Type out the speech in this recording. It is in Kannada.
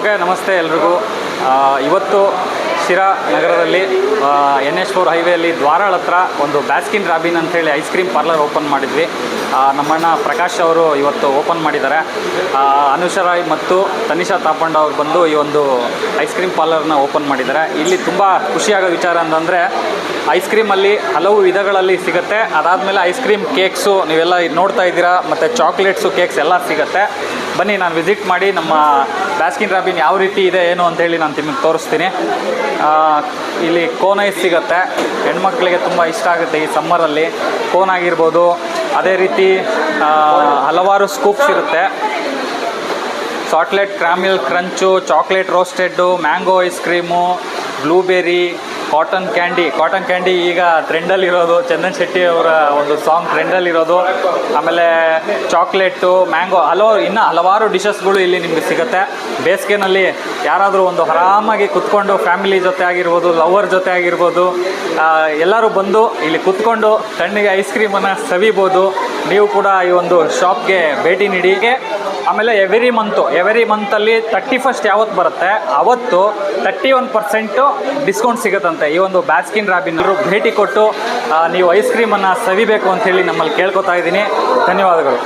ಓಕೆ, ನಮಸ್ತೆ ಎಲ್ರಿಗೂ. ಇವತ್ತು ಶಿರಾ ನಗರದಲ್ಲಿ ಎನ್ ಎಚ್ ಫೋರ್ ಹೈವೇಲಿ ದ್ವಾರಾಳ ಹತ್ರ ಒಂದು ಬ್ಯಾಸ್ಕಿನ್ ರಾಬಿನ್ ಅಂತೇಳಿ ಐಸ್ ಕ್ರೀಮ್ ಪಾರ್ಲರ್ ಓಪನ್ ಮಾಡಿದ್ವಿ. ನಮ್ಮಣ್ಣ ಪ್ರಕಾಶ್ ಅವರು ಇವತ್ತು ಓಪನ್ ಮಾಡಿದ್ದಾರೆ. ಅನುಷಾ ರಾಯ್ ಮತ್ತು ತನಿಷಾ ತಾಪಂಡ ಅವರು ಬಂದು ಈ ಒಂದು ಐಸ್ ಕ್ರೀಮ್ ಪಾರ್ಲರ್ನ ಓಪನ್ ಮಾಡಿದ್ದಾರೆ. ಇಲ್ಲಿ ತುಂಬ ಖುಷಿಯಾಗೋ ವಿಚಾರ ಅಂತಂದರೆ ಐಸ್ ಕ್ರೀಮಲ್ಲಿ ಹಲವು ವಿಧಗಳಲ್ಲಿ ಸಿಗುತ್ತೆ. ಅದಾದಮೇಲೆ ಐಸ್ ಕ್ರೀಮ್ ಕೇಕ್ಸು ನೀವೆಲ್ಲ ನೋಡ್ತಾ ಇದ್ದೀರಾ, ಮತ್ತು ಚಾಕ್ಲೇಟ್ಸು ಕೇಕ್ಸ್ ಎಲ್ಲ ಸಿಗುತ್ತೆ. ಬನ್ನಿ, ನಾನು ವಿಸಿಟ್ ಮಾಡಿ ನಮ್ಮ ಬ್ಯಾಸ್ಕಿನ್ ರಾಬಿನ್ ಯಾವ ರೀತಿ ಇದೆ, ಏನು ಅಂತೇಳಿ ನಾನು ನಿಮಗೆ ತೋರಿಸ್ತೀನಿ. ಇಲ್ಲಿ ಕೋನ್ ಐಸ್ ಸಿಗುತ್ತೆ. ಹೆಣ್ಮಕ್ಳಿಗೆ ತುಂಬ ಇಷ್ಟ ಆಗುತ್ತೆ ಈ ಸಮ್ಮರಲ್ಲಿ ಕೋನ್ ಆಗಿರ್ಬೋದು, ಅದೇ ರೀತಿ ಹಲವಾರು ಸ್ಕೂಪ್ಸ್ ಇರುತ್ತೆ. Chocolate caramel crunch chocolate roasted mango ice cream blueberry cotton candy cotton candy ಈಗ ಟ್ರೆಂಡಲ್ಲಿರೋದು ಚಂದನ್ ಶೆಟ್ಟಿ ಅವರ ಒಂದು ಸಾಂಗ್ ಟ್ರೆಂಡಲ್ಲಿರೋದು ಆಮೇಲೆ ಚಾಕ್ಲೇಟು ಮ್ಯಾಂಗೋ ಹಲೋ, ಇನ್ನೂ ಹಲವಾರು ಡಿಶಸ್ಗಳು ಇಲ್ಲಿ ನಿಮಗೆ ಸಿಗುತ್ತೆ. ಬೇಸಿಗೆನಲ್ಲಿ ಯಾರಾದರೂ ಒಂದು ಆರಾಮಾಗಿ ಕುತ್ಕೊಂಡು ಫ್ಯಾಮಿಲಿ ಜೊತೆ ಆಗಿರ್ಬೋದು ಲವರ್ ಜೊತೆ ಆಗಿರ್ಬೋದು ಎಲ್ಲರೂ ಬಂದು ಇಲ್ಲಿ ಕುತ್ಕೊಂಡು ತಣ್ಣಗೆ ಐಸ್ ಕ್ರೀಮನ್ನು ಸವಿಬೋದು. ನೀವು ಕೂಡ ಈ ಒಂದು ಶಾಪ್ಗೆ ಭೇಟಿ ನೀಡಿ. ಆಮೇಲೆ ಎವ್ರಿ ಮಂತು ಎವ್ರಿ ಮಂತಲ್ಲಿ ತರ್ಟಿ ಫಸ್ಟ್ ಯಾವತ್ತು ಬರುತ್ತೆ? ಅವತ್ತು ತರ್ಟಿ ಒನ್ ಪರ್ಸೆಂಟು ಡಿಸ್ಕೌಂಟ್ ಸಿಗುತ್ತಂತೆ. ಈ ಒಂದು ಬ್ಯಾಸ್ಕಿನ್ ರಾಬಿನ್ ಭೇಟಿ ಕೊಟ್ಟು ನೀವು ಐಸ್ ಕ್ರೀಮನ್ನು ಸವಿಬೇಕು ಅಂತ ಹೇಳಿ ನಮ್ಮಲ್ಲಿ ಕೇಳ್ಕೊತಾ ಇದ್ದೀನಿ. ಧನ್ಯವಾದಗಳು.